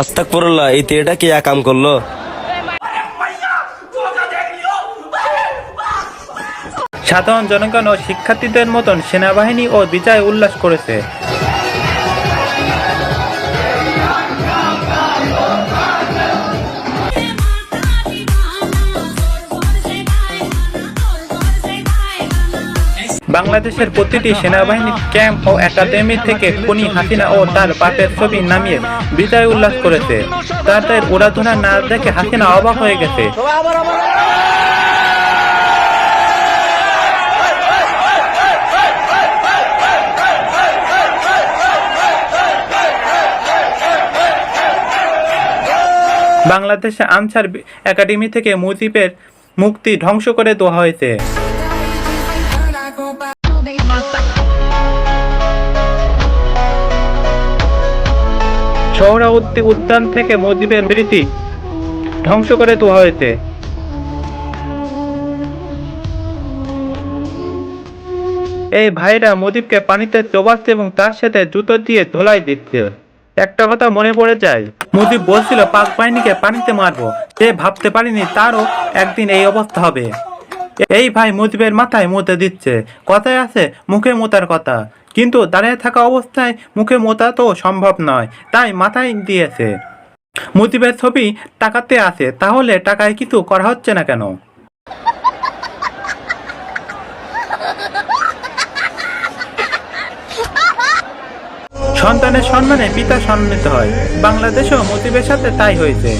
আস্তাক পড়ল্লা এই তেটা কি কাম করল? সাধারণ জনগণ ও শিক্ষার্থীদের মতন সেনাবাহিনী ও বিজয় উল্লাস করেছে। বাংলাদেশের প্রতিটি সেনাবাহিনী ক্যাম্প ও একাডেমি থেকে খুনি হাসিনা ও তার বাপের ছবি নামিয়ে বিজয় উল্লাস করেছে। তাদের উড়াধুনা না দেখে হাসিনা অবাক হয়ে গেছে। বাংলাদেশে আনসার একাডেমি থেকে মুজিবের মুক্তি ধ্বংস করে দেওয়া হয়েছে। সোহরাউদ্দি উদ্যান থেকে মুজিবের স্মৃতি ধ্বংস করে দেওয়া হয়েছে। এই ভাইরা মুজিবকে পানিতে চোবাচ্ছে এবং তার সাথে জুতো দিয়ে ধোলাই দিচ্ছে। একটা কথা মনে পড়ে যায়, মুজিব বলছিল, পাক বাহিনীকে পানিতে মারবো। সে ভাবতে পারিনি তারও একদিন এই অবস্থা হবে। এই ভাই মুজিবের মাথায় মুতে দিচ্ছে। কথায় আছে, মুখে মোতার কথা। কিন্তু দাঁড়িয়ে থাকা অবস্থায় মুখে মোতা তো সম্ভব নয়, তাই মাথায় দিয়েছে। মুজিবের ছবি টাকাতে আছে, তাহলে টাকায় কিছু করা হচ্ছে না কেন? সন্তানের সম্মানে পিতা সম্মানিত হয়। বাংলাদেশেও মুজিবের সাথে তাই হয়েছে।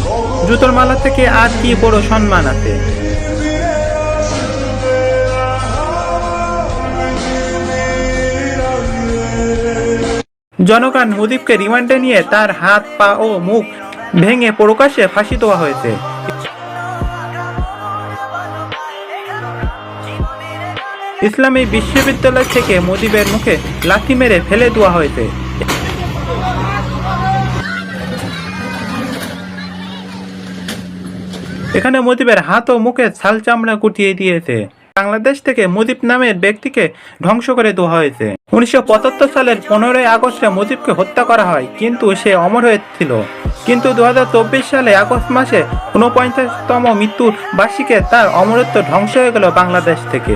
জুতোর মালা থেকে আর কি বড় সম্মান আছে? জনগণ মুজিবকে রিমান্ডে নিয়ে তার হাত, পা ও মুখ ভেঙে প্রকাশ্যে ফাঁসি দেওয়া হয়েছে। ইসলামী বিশ্ববিদ্যালয় থেকে মুজিবের মুখে লাথি মেরে ফেলে দেওয়া হয়েছে। এখানে মুজিবের হাত ও মুখে ছাল চামড়া কুটিয়ে দিয়েছে। বাংলাদেশ থেকে মুজিব নামের ব্যক্তিকে ধ্বংস করে দেওয়া হয়েছে। উনিশশো পঁচাত্তর সালের পনেরোই আগস্টে মুজিবকে হত্যা করা হয়, কিন্তু সে অমর হয়েছিল। কিন্তু দু হাজার চব্বিশ সালে আগস্ট মাসে উনপঞ্চাশতম মৃত্যুর বার্ষিকে তার অমরত্ব ধ্বংস হয়ে গেল বাংলাদেশ থেকে।